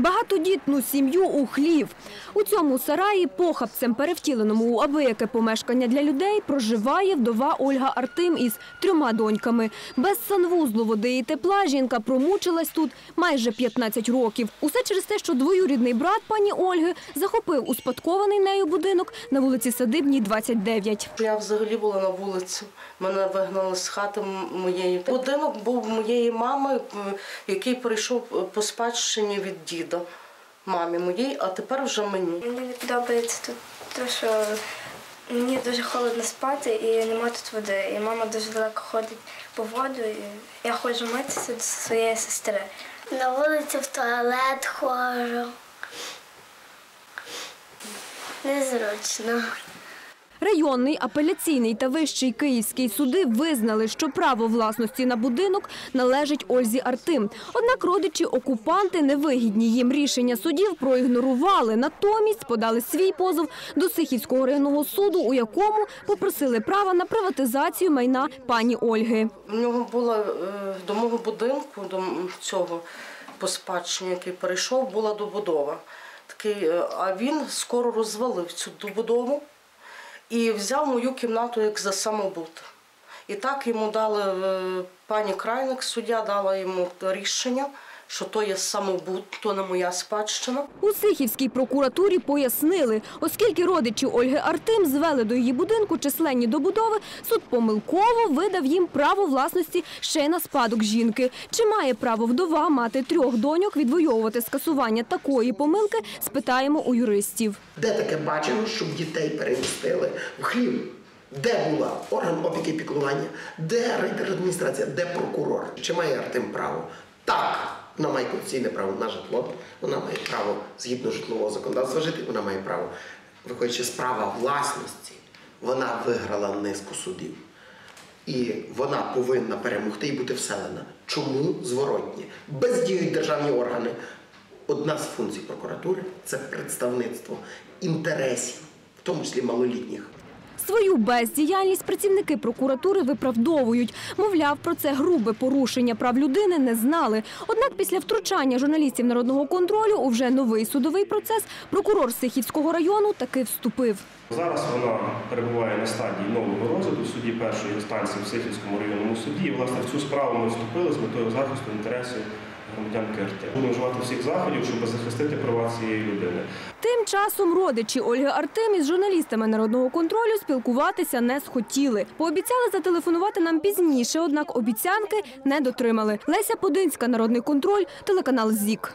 Багатодітну сім'ю у хлів. У цьому сараї, похабцем перевтіленому у абияке помешкання для людей, проживає вдова Ольга Артим із трьома доньками. Без санвузлу, води і тепла жінка промучилась тут майже 15 років. Усе через те, що двоюрідний брат пані Ольги захопив успадкований нею будинок на вулиці Садибній, 29. Я взагалі була на вулиці. Мене вигнали з хати моєї. Будинок був моєї мами, який прийшов по спадщині від діда мамі моїй, а тепер вже мені. Мені не подобається тут те, що мені дуже холодно спати і нема тут води. І мама дуже далеко ходить по воду. І я ходжу митися до своєї сестри. На вулиці в туалет ходжу. Незручно. Районний, апеляційний та вищий київський суди визнали, що право власності на будинок належить Ользі Артим. Однак родичі окупанти невигідні їм рішення судів проігнорували. Натомість подали свій позов до Сихівського районного суду, у якому попросили права на приватизацію майна пані Ольги. У нього була е, до мого будинку, до цього по спадщині, який перейшов, була добудова. Е, а він скоро розвалив цю добудову і взяв мою кімнату як за самобут. І так йому дали е, пані Крайник, суддя дала йому рішення, що то є самобут, то не моя спадщина. У Сихівській прокуратурі пояснили, оскільки родичі Ольги Артим звели до її будинку численні добудови, суд помилково видав їм право власності ще й на спадок жінки. Чи має право вдова мати трьох доньок відвоювати скасування такої помилки, спитаємо у юристів. Де таке бачено, щоб дітей перемістили в хлів? Де була орган опіки і піклування? Де райдержадміністрація? Де прокурор? Чи має Артем право? Так, вона має конституційне право на житло, вона має право згідно житлового законодавства жити, вона має право, виходячи з права власності, вона виграла низку судів. І вона повинна перемогти і бути вселена. Чому зворотні? Бездіють державні органи. Одна з функцій прокуратури це представництво інтересів, в тому числі малолітніх. Свою бездіяльність працівники прокуратури виправдовують. Мовляв, про це грубе порушення прав людини не знали. Однак після втручання журналістів народного контролю у вже новий судовий процес прокурор Сихівського району таки вступив. Зараз вона перебуває на стадії нового розгляду в суді першої інстанції в Сихівському районному суді. І, власне, в цю справу ми вступили з метою захисту інтересів громадянки РТ. Будемо вживати всіх заходів, щоб захистити права цієї людини. Тим часом родичі Ольги Артем із журналістами народного контролю спілкуватися не схотіли. Пообіцяли зателефонувати нам пізніше, однак обіцянки не дотримали. Леся Подинська, народний контроль, телеканал ЗІК.